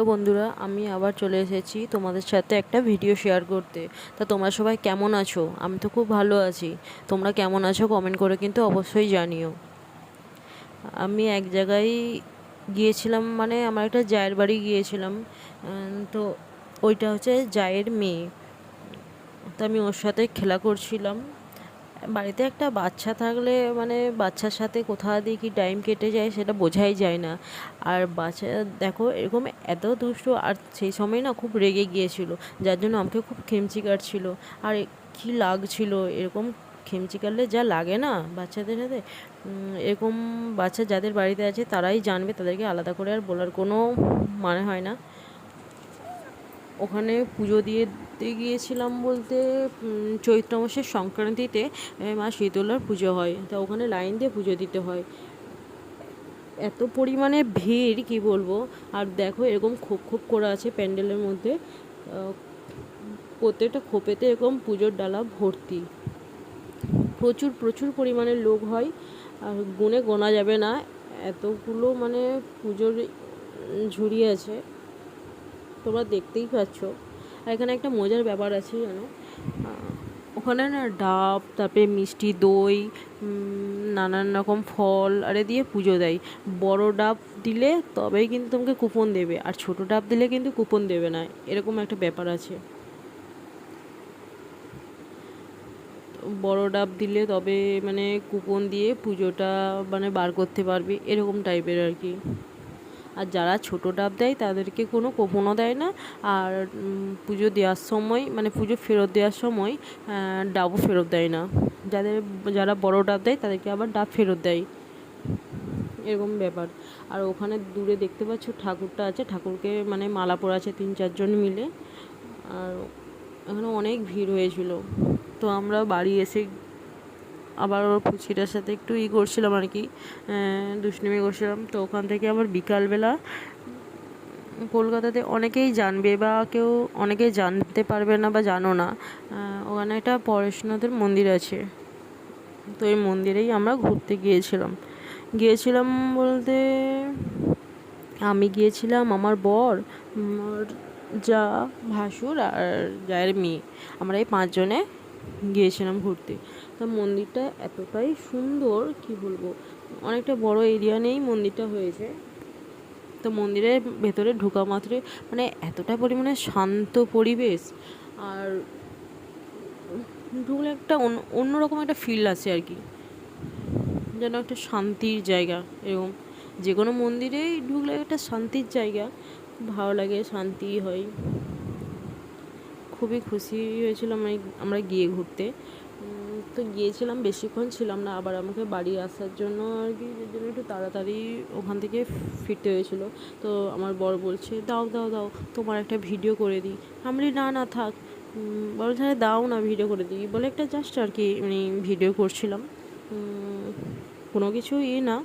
Hello বন্ধুরা, আমি আবার চলে এসেছি তোমাদের সাথে একটা ভিডিও শেয়ার করতে। তা তোমরা সবাই কেমন আছো? আমি তো খুব ভালো আছি। তোমরা কেমন আছো কমেন্ট করে কিন্তু অবশ্যই জানিও। আমি এক জায়গায় গিয়েছিলাম মানে আমার একটা জায়ের বাড়ি গিয়েছিলাম। তো ওইটা হচ্ছে জায়ের মেয়ে। তো আমি ওর সাথে খেলা করছিলাম। বাড়িতে একটা বাচ্চা থাকলে মানে বাচ্চার সাথে কোথা দিয়ে কি টাইম কেটে যায় সেটা বোঝাই যায় না। আর বাচ্চা, দেখো এরকম এত দুষ্ট, আর সেই সময় না খুব রেগে গিয়েছিল, যার জন্য আমাকে খুব খেমচি কাটছিল। আর কি লাগছিল, এরকম খেমচি কাটলে যা লাগে না বাচ্চাদের সাথে এরকম বাচ্চা যাদের বাড়িতে আছে তারাই জানবে, তাদেরকে আলাদা করে আর বলার কোনো মানে হয় না। ওখানে পুজো দিয়ে গিয়েছিলাম বলতে চৈত্র মাসের সংক্রান্তিতে মা শীতলার পুজো হয়। তা ওখানে লাইন দিয়ে পুজো দিতে হয়। এত পরিমাণে ভিড়, কি বলব? আর দেখো এরকম খোপ খোপ করা আছে প্যান্ডেলের মধ্যে। প্রত্যেকটা খোপেতে এরকম পুজোর ডালা ভর্তি। প্রচুর প্রচুর পরিমাণে লোক হয়, আর গুণে গোনা যাবে না। এতগুলো মানে পুজোর ঝুড়ি আছে। তোমরা দেখতেই পাচ্ছ। আর এখানে একটা মজার ব্যাপার আছে জানো? ওখানে না ডাব, তারপরে মিষ্টি দই নানান রকম ফল, আরে দিয়ে পুজো দেয়। বড় ডাব দিলে তবেই কিন্তু তোমাকে কুপন দেবে, আর ছোট ডাব দিলে কিন্তু কুপন দেবে না। এরকম একটা ব্যাপার আছে। বড় ডাব দিলে তবে মানে কুপন দিয়ে পুজোটা মানে বার করতে পারবি, এরকম টাইপের আর কি। আর যারা ছোট ডাব দেয়, তাদেরকে কোনো কুপনও দেয় না। আর পুজো দেওয়ার সময় মানে পুজো ফেরত দেওয়ার সময় ডাবও ফেরত দেয় না। যাদের, যারা বড় ডাব দেয়, তাদেরকে আবার ডাব ফেরত দেয়। এরকম ব্যাপার। আর ওখানে দূরে দেখতে পাচ্ছ, ঠাকুরটা আছে। ঠাকুরকে মানে মালা পরাছে তিন, চারজন মিলে। আর এখানে অনেক ভিড় হয়েছিল। তো আমরা বাড়ি এসে আবার ওর পুচিটার সাথে একটু ই করছিলাম আর কি দুষ্টুমি করছিলাম। তো ওখান থেকে আবার বিকালবেলা কলকাতাতে অনেকেই জানবে বা কেউ অনেকেই জানতে পারবে না বা জানো না ওখানে একটা পরেশনাথের মন্দির আছে। তো এই মন্দিরেই আমরা ঘুরতে গিয়েছিলাম। গিয়েছিলাম বলতে আমি গিয়েছিলাম আমার বর আমার যা ভাসুর আর জায়ের মেয়ে। আমরা এই পাঁচজনে গিয়েছিলাম ঘুরতে। তো মন্দিরটা এতটাই সুন্দর, কি বলব? অনেকটা বড় এরিয়া নেই মন্দিরটা হয়েছে। তো মন্দিরের ভেতরে ঢোকা মাত্রে মানে এতটা পরিমাণে শান্ত পরিবেশ আর ঢুকলে একটা অন্য, অন্যরকম একটা ফিল আছে আর কি। যেন একটা শান্তির জায়গা এরকম যে কোনো মন্দিরেই ঢুকলে একটা শান্তির জায়গা। ভালো লাগে শান্তি হয়। খুবই খুশি হয়েছিলাম এই- আমরা গিয়ে ঘুরতে। তো গিয়েছিলাম, বেশিক্ষণ ছিলাম না, আবার আমাকে বাড়ি আসার জন্য আর কি, এর জন্য একটু তাড়াতাড়ি ওখান থেকে ফিরতে হয়েছিল। তো আমার বর বলছে, দাও দাও দাও, তোমার একটা ভিডিও করে দিই। আমি না না, থাক। বলে তাহলে দাও না ভিডিও করে দিই। বলে একটা জাস্ট আর কি মানে ভিডিও করছিলাম। কোনো কিছু ই না।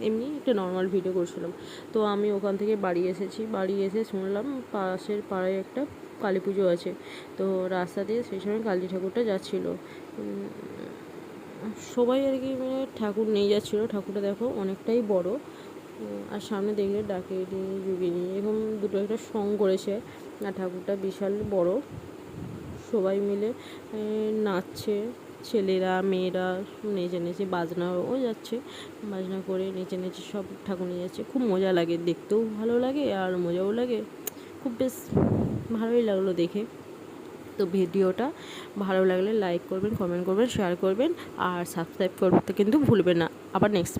এমনি একটা নর্মাল ভিডিও করছিলাম। তো আমি ওখান থেকে বাড়ি এসেছি। বাড়ি এসে শুনলাম, পাশের পাড়ায় একটা কালী পুজো আছে। তো রাস্তা দিয়ে সেই সময় কালী ঠাকুরটা যাচ্ছিল। সবাই আর কি মানে ঠাকুর নিয়ে যাচ্ছিল। ঠাকুরটা দেখো অনেকটাই বড়। আর সামনে দেখলে ডাকেরি যুগিনী এরকম দুটো একটা সং করেছে। আর ঠাকুরটা বিশাল বড়। সবাই মিলে নাচছে। ছেলেরা, মেয়েরা নেচে নেচে বাজনাও যাচ্ছে। বাজনা করে নেচে নেচে সব ঠাকুর নিয়ে যাচ্ছে। খুব মজা লাগে। দেখতেও ভালো লাগে আর মজাও লাগে। খুব বেশ। ভালোই লাগল দেখে। তো ভিডিওটা ভালো লাগলে লাইক করবেন কমেন্ট করবেন শেয়ার করবেন, আর সাবস্ক্রাইব করতে কিন্তু ভুলবেন না। আবার নেক্সট